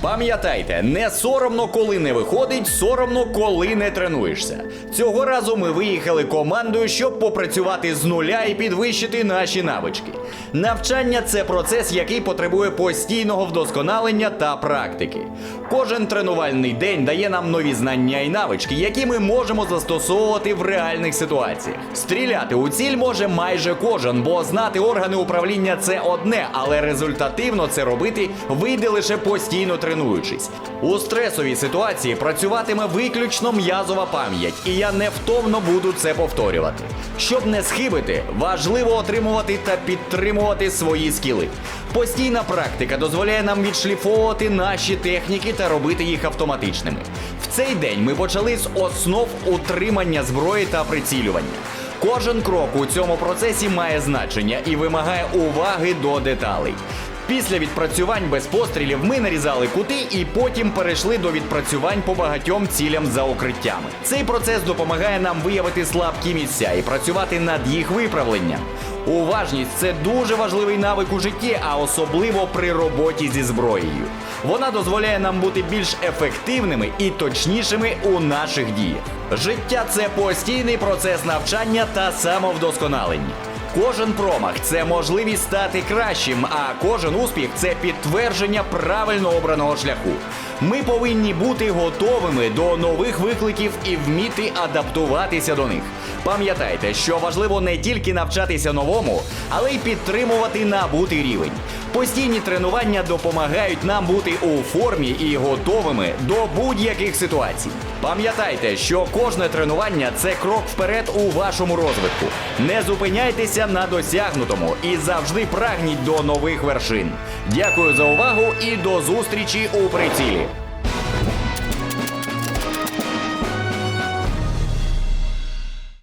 Пам'ятайте, не соромно, коли не виходить, соромно, коли не тренуєшся. Цього разу ми виїхали командою, щоб попрацювати з нуля і підвищити наші навички. Навчання це процес, який потребує постійного вдосконалення та практики. Кожен тренувальний день дає нам нові знання і навички, які ми можемо застосовувати в реальних ситуаціях. Стріляти у ціль може майже кожен, бо знати органи управління це одне, але результативно це робити вийде лише постійно тренуючись. У стресовій ситуації працюватиме виключно м'язова пам'ять, і я невтомно буду це повторювати. Щоб не схибити, важливо отримувати та підтримувати свої скіли. Постійна практика дозволяє нам відшліфовувати наші техніки та робити їх автоматичними. В цей день ми почали з основ утримання зброї та прицілювання. Кожен крок у цьому процесі має значення і вимагає уваги до деталей. Після відпрацювань без пострілів ми нарізали кути і потім перейшли до відпрацювань по багатьом цілям за укриттями. Цей процес допомагає нам виявити слабкі місця і працювати над їх виправленням. Уважність це дуже важливий навик у житті, а особливо при роботі зі зброєю. Вона дозволяє нам бути більш ефективними і точнішими у наших діях. Життя це постійний процес навчання та самовдосконалення. Кожен промах це можливість стати кращим, а кожен успіх це підтвердження правильно обраного шляху. Ми повинні бути готовими до нових викликів і вміти адаптуватися до них. Пам'ятайте, що важливо не тільки навчатися новому, але й підтримувати набутий рівень. Постійні тренування допомагають нам бути у формі і готовими до будь-яких ситуацій. Пам'ятайте, що кожне тренування це крок вперед у вашому розвитку. Не зупиняйтеся на досягнутому і завжди прагніть до нових вершин. Дякую за увагу і до зустрічі у прицілі.